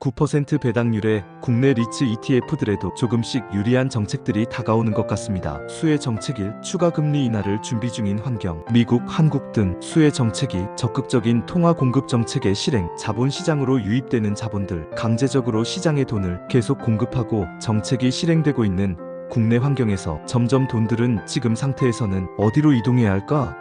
9% 배당률의 국내 리츠 ETF들에도 조금씩 유리한 정책들이 다가오는 것 같습니다. 수혜 정책일 추가 금리 인하를 준비 중인 환경, 미국, 한국 등 수혜 정책이 적극적인 통화 공급 정책의 실행, 자본 시장으로 유입되는 자본들, 강제적으로 시장에 돈을 계속 공급하고 정책이 실행되고 있는 국내 환경에서 점점 돈들은 지금 상태에서는 어디로 이동해야 할까?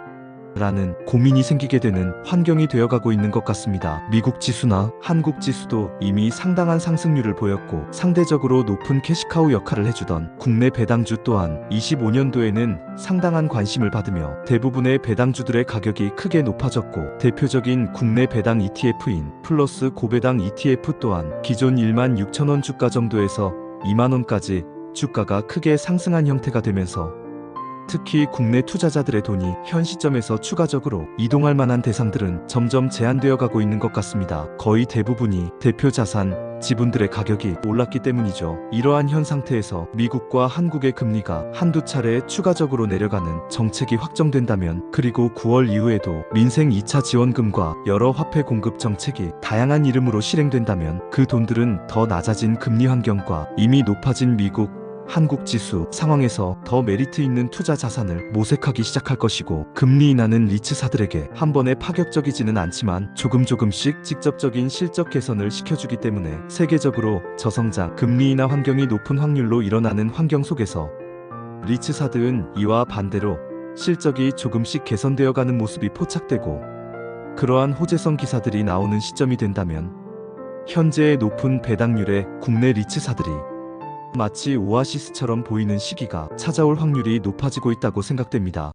라는 고민이 생기게 되는 환경이 되어가고 있는 것 같습니다. 미국 지수나 한국 지수도 이미 상당한 상승률을 보였고 상대적으로 높은 캐시카우 역할을 해주던 국내 배당주 또한 25년도에는 상당한 관심을 받으며 대부분의 배당주들의 가격이 크게 높아졌고 대표적인 국내 배당 ETF인 플러스 고배당 ETF 또한 기존 1만 6천원 주가 정도에서 2만원까지 주가가 크게 상승한 형태가 되면서 특히 국내 투자자들의 돈이 현 시점에서 추가적으로 이동할 만한 대상들은 점점 제한되어 가고 있는 것 같습니다. 거의 대부분이 대표 자산, 지분들의 가격이 올랐기 때문이죠. 이러한 현 상태에서 미국과 한국의 금리가 한두 차례 추가적으로 내려가는 정책이 확정된다면 그리고 9월 이후에도 민생 2차 지원금과 여러 화폐 공급 정책이 다양한 이름으로 실행된다면 그 돈들은 더 낮아진 금리 환경과 이미 높아진 미국, 한국 지수 상황에서 더 메리트 있는 투자 자산을 모색하기 시작할 것이고 금리 인하는 리츠사들에게 한 번에 파격적이지는 않지만 조금 조금씩 직접적인 실적 개선을 시켜주기 때문에 세계적으로 저성장 금리 인하 환경이 높은 확률로 일어나는 환경 속에서 리츠사들은 이와 반대로 실적이 조금씩 개선되어 가는 모습이 포착되고 그러한 호재성 기사들이 나오는 시점이 된다면 현재의 높은 배당률의 국내 리츠사들이 마치 오아시스처럼 보이는 시기가 찾아올 확률이 높아지고 있다고 생각됩니다.